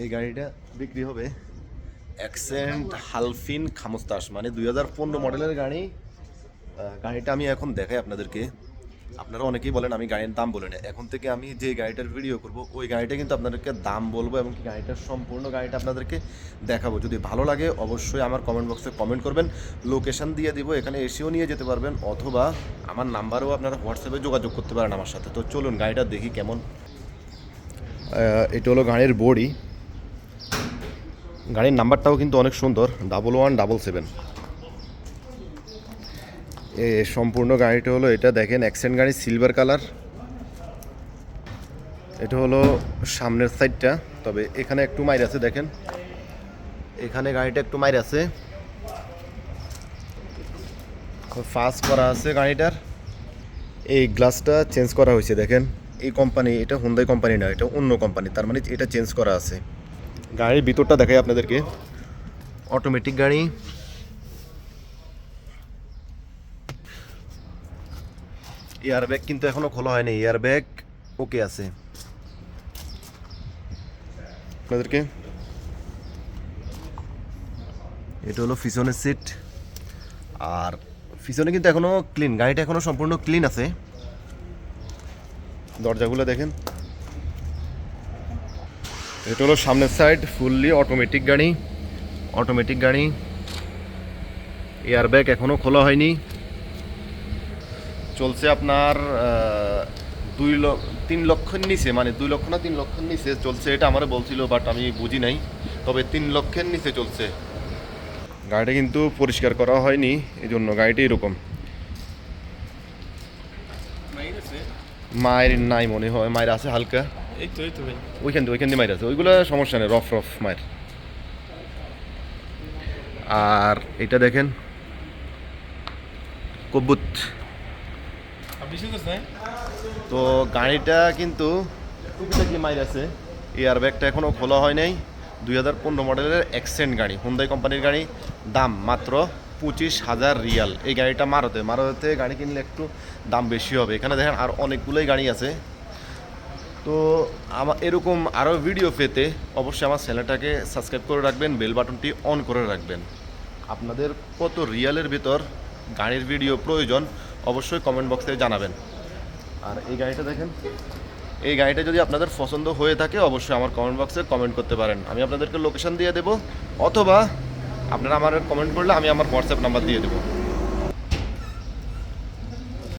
এই গাড়িটা বিক্রি হবে অ্যাক্সেন্ট হালফিন খামস্তাস মানে দুই হাজার পনেরো মডেলের গাড়ি। গাড়িটা আমি এখন দেখাই আপনাদেরকে। আপনারা অনেকেই বলেন আমি গাড়ির দাম বলে না। এখন থেকে আমি যে গাড়িটার ভিডিও করব, ওই গাড়িটা কিন্তু আপনাদেরকে দাম বলব এবং কি গাড়িটার সম্পূর্ণ গাড়িটা আপনাদেরকে দেখাবো। যদি ভালো লাগে অবশ্যই আমার কমেন্ট বক্সে কমেন্ট করবেন। লোকেশান দিয়ে দিব, এখানে এসেও নিয়ে যেতে পারবেন, অথবা আমার নাম্বারও আপনারা হোয়াটসঅ্যাপে যোগাযোগ করতে পারেন আমার সাথে। তো চলুন গাড়িটা দেখি কেমন। এটা হলো গাড়ির বডি। গাড়ির নাম্বারটাও কিন্তু অনেক সুন্দর ডাবল ওয়ান ডাবল সেভেন এ সম্পূর্ণ গাড়িটা হলো এটা, দেখেন অ্যাক্সেন্ট গাড়ি সিলভার কালার এটা হলো সামনের সাইডটা তবে এখানে একটু মাইর আছে, দেখেন। এখানে গাড়িটা একটু মাইর আছে। ফাস্ট করা আছে গাড়িটার। এই গ্লাসটা চেঞ্জ করা হয়েছে, দেখেন। এই কোম্পানি এটা হুন্দাই কোম্পানি না, এটা অন্য কোম্পানি তার মানে এটা চেঞ্জ করা আছে। গাড়ির ভিতরটা দেখাই আপনাদেরকে। অটোমেটিক গাড়ি। এয়ার ব্যাগ কিন্তু এখনও খোলা হয়নি। এয়ার ব্যাগ ওকে আছে। আপনাদেরকে। এটা হলো পিছনের সিট আর পিছনে কিন্তু এখনও ক্লিন গাড়িটা এখনও সম্পূর্ণ ক্লিন আছে। দরজাগুলো দেখেন। এটা হলো সামনের সাইড ফুললি অটোমেটিক গাড়ি অটোমেটিক গাড়ি। এয়ার ব্যাগ এখনও খোলা হয়নি। চলছে আপনার দুই লক্ষ তিন লক্ষের নিচে মানে দুই লক্ষ না তিন লক্ষের নিচে চলছে এটা আমার বলছিল বাট আমি বুঝি নাই। তবে তিন লক্ষের নিচে চলছে। গাড়িটা কিন্তু পরিষ্কার করা হয়নি এই জন্য গাড়িটা এরকম। মায়ের নাই মনে হয়, মায়ের আছে হালকা। এই তো এই তো ভাই। ওইখান দিয়ে ওইখান দিয়ে মায়ের আছে ওইগুলো সমস্যা নেই রফ রফ মায়ের আর এটা দেখেন কব্বুত তো গাড়িটা কিন্তু টুপিটা কি মাইর আছে। এয়ার ব্যাগটা এখনও খোলা হয় নাই। দুই হাজার পনেরো মডেলের অ্যাক্সেন্ট গাড়ি হুন্দাই কোম্পানির গাড়ি। দাম মাত্র পঁচিশ হাজার রিয়াল। এই গাড়িটা মারোতে মারোতে গাড়ি কিনলে একটু দাম বেশি হবে। এখানে দেখেন আর অনেকগুলোই গাড়ি আছে। তো আমার এরকম আরও ভিডিও পেতে অবশ্যই আমার চ্যানেলটাকে সাবস্ক্রাইব করে রাখবেন বেল বাটনটি অন করে রাখবেন। আপনাদের কত রিয়ালের ভিতর গাড়ির ভিডিও প্রয়োজন, অবশ্যই কমেন্ট বক্সে জানাবেন। আর এই গাড়িটা দেখেন, এই গাড়িটা যদি আপনাদের পছন্দ হয়ে থাকে, অবশ্যই আমার কমেন্ট বক্সে কমেন্ট করতে পারেন। আমি আপনাদেরকে লোকেশন দিয়ে দেবো, অথবা আপনারা আমার কমেন্ট করলে আমি আমার হোয়াটসঅ্যাপ নাম্বার দিয়ে দেবো।